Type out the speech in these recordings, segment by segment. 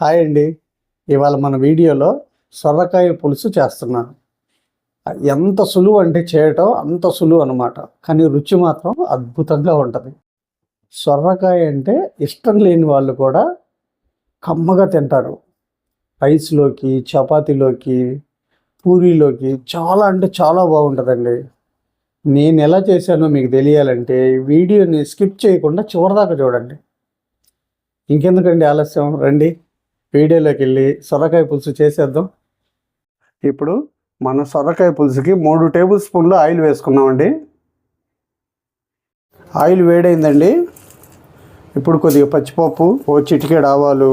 Hi అండి. ఇవాళ మన వీడియోలో సొరకాయ పులుసు చేస్తున్నాను. ఎంత సులువు అంటే చేయటం అంత సులువు అనమాట కానీ రుచి మాత్రం అద్భుతంగా ఉంటుంది. సొరకాయ అంటే ఇష్టం లేని వాళ్ళు కూడా కమ్మగా తింటారు. రైస్లోకి చపాతీలోకి పూరీలోకి చాలా అంటే చాలా బాగుంటుందండి. నేను ఎలా చేశానో మీకు తెలియాలంటే వీడియోని స్కిప్ చేయకుండా చివరిదాకా చూడండి. ఇంకెందుకండి ఆలస్యం? రండి. వీడియోలోకి వెళ్ళి సొరకాయ పులుసు చేసేద్దాం. ఇప్పుడు మన సొరకాయ పులుసుకి మూడు టేబుల్ స్పూన్లు ఆయిల్ వేసుకున్నామండి. ఆయిల్ వేడైందండి. ఇప్పుడు కొద్దిగా పచ్చిపప్పు ఓ చిటికెడు ఆవాలు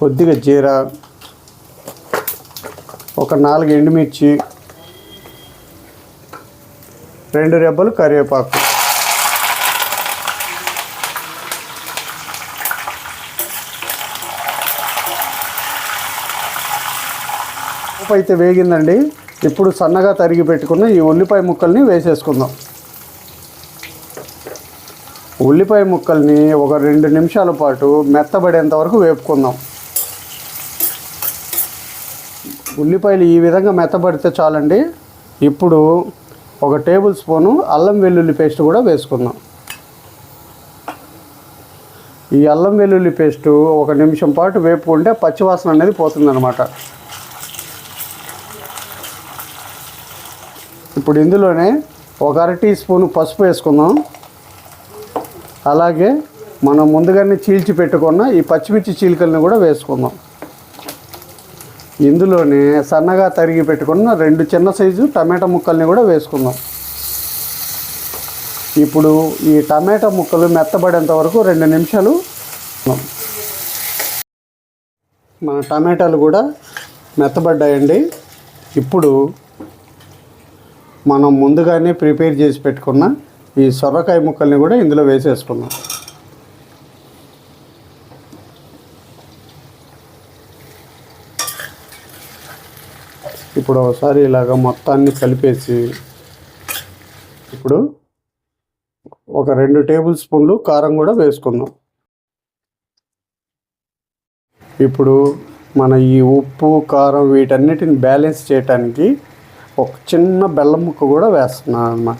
కొద్దిగా జీర ఒక నాలుగు ఎండుమిర్చి రెండు రెబ్బలు కరివేపాకు. ఉప్పు అయితే వేగిందండి. ఇప్పుడు సన్నగా తరిగి పెట్టుకున్న ఈ ఉల్లిపాయ ముక్కల్ని వేసేసుకుందాం. ఉల్లిపాయ ముక్కల్ని ఒక రెండు నిమిషాల పాటు మెత్తబడేంత వరకు వేపుకుందాం. ఉల్లిపాయలు ఈ విధంగా మెత్తబడితే చాలండి. ఇప్పుడు ఒక టేబుల్ స్పూను అల్లం వెల్లుల్లి పేస్ట్ కూడా వేసుకుందాం. ఈ అల్లం వెల్లుల్లి పేస్టు ఒక నిమిషం పాటు వేపుకుంటే పచ్చివాసన అనేది పోతుందన్నమాట. ఇప్పుడు ఇందులోనే ఒక అర టీ స్పూన్ పసుపు వేసుకుందాం. అలాగే మనం ముందుగానే చీల్చి పెట్టుకున్న ఈ పచ్చిమిర్చి చీలికలను కూడా వేసుకుందాం. ఇందులోనే సన్నగా తరిగి పెట్టుకున్న రెండు చిన్న సైజు టమాటా ముక్కల్ని కూడా వేసుకుందాం. ఇప్పుడు ఈ టమాటా ముక్కలు మెత్తబడేంత వరకు రెండు నిమిషాలు మన టమాటాలు కూడా మెత్తబడ్డాయండి. ఇప్పుడు మనం ముందుగానే ప్రిపేర్ చేసి పెట్టుకున్న ఈ సొరకాయ ముక్కల్ని కూడా ఇందులో వేసేసుకున్నాం ఇప్పుడు ఒకసారి ఇలాగ మొత్తాన్ని కలిపేసి ఇప్పుడు ఒక రెండు టేబుల్ స్పూన్లు కారం కూడా వేసుకుందాం. ఇప్పుడు మన ఈ ఉప్పు కారం వీటన్నిటిని బ్యాలెన్స్ చేయటానికి ఒక చిన్న బెల్లం ముక్క కూడా వేస్తున్నాను అనమాట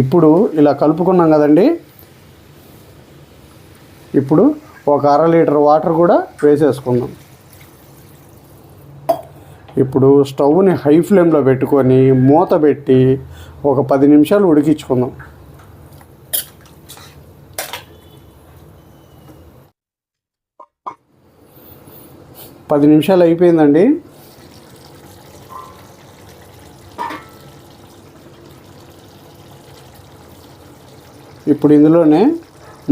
ఇప్పుడు ఇలా కలుపుకున్నాం కదండి. ఇప్పుడు ఒక అర లీటర్ వాటర్ కూడా వేసేసుకుందాం. ఇప్పుడు స్టవ్ని హై ఫ్లేమ్లో పెట్టుకొని మూత పెట్టి ఒక పది నిమిషాలు ఉడికించుకుందాం. పది నిమిషాలు అయిపోయిందండి. ఇప్పుడు ఇందులోనే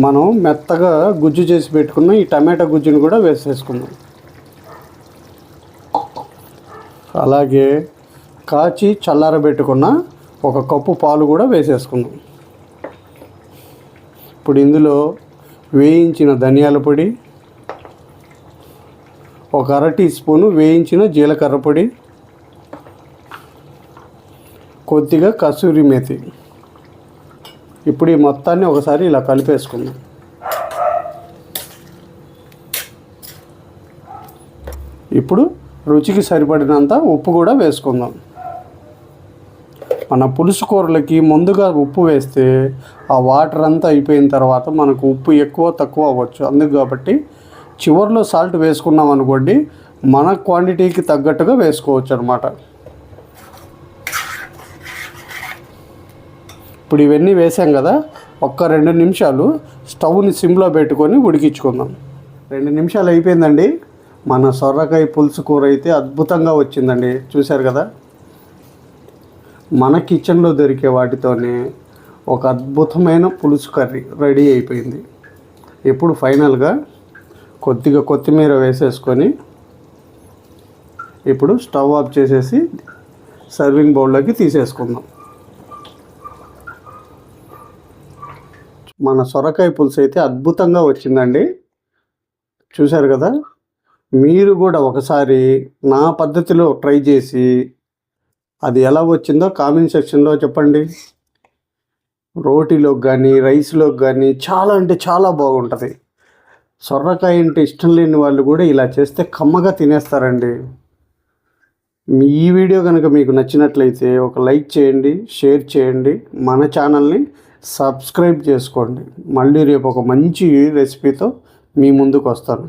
మనం మెత్తగా గుజ్జు చేసి పెట్టుకున్న ఈ టమాటా గుజ్జుని కూడా వేసేసుకుందాం. అలాగే కాచి చల్లారబెట్టుకున్న ఒక కప్పు పాలు కూడా వేసేసుకుందాం. ఇప్పుడు ఇందులో వేయించిన ధనియాల పొడి ఒక అర టీ స్పూను వేయించిన జీలకర్ర పొడి కొద్దిగా కసూరి మేతి. ఇప్పుడు ఈ మొత్తాన్ని ఒకసారి ఇలా కలిపేసుకుందాం. ఇప్పుడు రుచికి సరిపడినంత ఉప్పు కూడా వేసుకుందాం. మన పులుసు కూరలకి ముందుగా ఉప్పు వేస్తే ఆ వాటర్ అంతా అయిపోయిన తర్వాత మనకు ఉప్పు ఎక్కువ తక్కువ అవ్వచ్చు. అందుకు కాబట్టి చివరిలో సాల్ట్ వేసుకున్నాం అనుకోండి మన క్వాంటిటీకి తగ్గట్టుగా వేసుకోవచ్చు అనమాట ఇప్పుడు ఇవన్నీ వేసాం కదా ఒక్క రెండు నిమిషాలు స్టవ్ని సిమ్లో పెట్టుకొని ఉడికించుకుందాం. రెండు నిమిషాలు అయిపోయిందండి. మన సొర్రకాయ పులుసు కూర అయితే అద్భుతంగా వచ్చిందండి. చూశారు కదా? మన కిచెన్లో దొరికే వాటితోనే ఒక అద్భుతమైన పులుసు కర్రీ రెడీ అయిపోయింది. ఇప్పుడు ఫైనల్గా కొద్దిగా కొత్తిమీర వేసేసుకొని ఇప్పుడు స్టవ్ ఆఫ్ చేసేసి సర్వింగ్ బౌల్లోకి తీసేసుకుందాం. మన సొరకాయ పులుసు అయితే అద్భుతంగా వచ్చిందండి. చూశారు కదా? మీరు కూడా ఒకసారి నా పద్ధతిలో ట్రై చేసి అది ఎలా వచ్చిందో కామెంట్ సెక్షన్లో చెప్పండి. రోటీలోకి కానీ రైస్లోకి కానీ చాలా అంటే చాలా బాగుంటుంది. సొర్రకాయ అంటే ఇష్టం లేని వాళ్ళు కూడా ఇలా చేస్తే కమ్మగా తినేస్తారండి. మీ ఈ వీడియో కనుక మీకు నచ్చినట్లయితే ఒక లైక్ చేయండి షేర్ చేయండి మన ఛానల్ని సబ్స్క్రైబ్ చేసుకోండి. మళ్ళీ రేపు ఒక మంచి రెసిపీతో మీ ముందుకు వస్తాను.